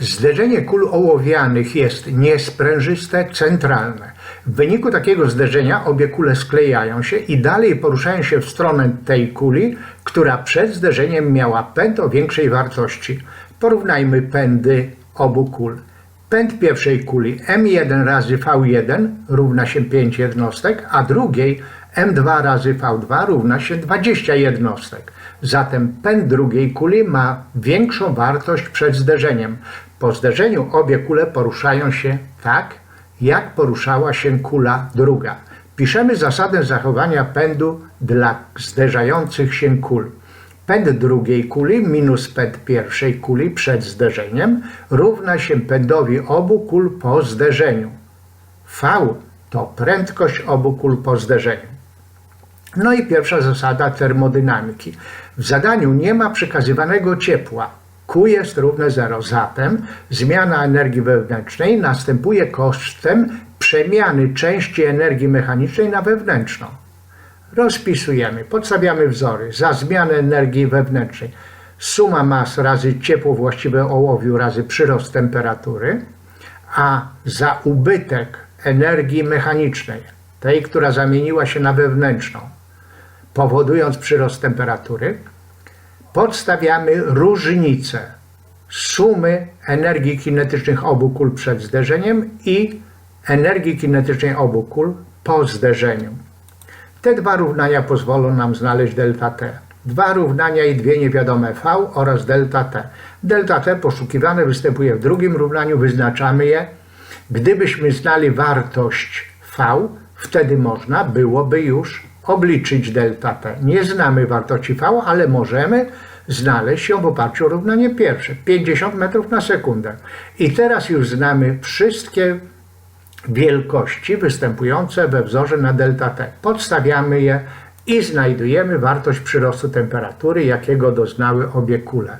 Zderzenie kul ołowianych jest niesprężyste, centralne. W wyniku takiego zderzenia obie kule sklejają się i dalej poruszają się w stronę tej kuli, która przed zderzeniem miała pęd o większej wartości. Porównajmy pędy obu kul. Pęd pierwszej kuli m1 razy v1 równa się 5 jednostek, a drugiej m2 razy v2 równa się 20 jednostek. Zatem pęd drugiej kuli ma większą wartość przed zderzeniem. Po zderzeniu obie kule poruszają się tak, jak poruszała się kula druga. Piszemy zasadę zachowania pędu dla zderzających się kul. Pęd drugiej kuli minus pęd pierwszej kuli przed zderzeniem równa się pędowi obu kul po zderzeniu. V to prędkość obu kul po zderzeniu. No i pierwsza zasada termodynamiki. W zadaniu nie ma przekazywanego ciepła. Q jest równe 0. Zatem zmiana energii wewnętrznej następuje kosztem przemiany części energii mechanicznej na wewnętrzną. Rozpisujemy, podstawiamy wzory za zmianę energii wewnętrznej. Suma mas razy ciepło właściwe ołowiu razy przyrost temperatury, a za ubytek energii mechanicznej, tej, która zamieniła się na wewnętrzną, powodując przyrost temperatury, podstawiamy różnicę sumy energii kinetycznych obu kul przed zderzeniem i energii kinetycznej obu kul po zderzeniu. Te dwa równania pozwolą nam znaleźć delta t. Dwa równania i dwie niewiadome v oraz delta t. Delta t poszukiwane występuje w drugim równaniu, wyznaczamy je. Gdybyśmy znali wartość v, wtedy można byłoby już obliczyć delta t. Nie znamy wartości v, ale możemy znaleźć ją w oparciu o równanie pierwsze. 50 metrów na sekundę. I teraz już znamy wszystkie wielkości występujące we wzorze na delta t. Podstawiamy je i znajdujemy wartość przyrostu temperatury, jakiego doznały obie kule.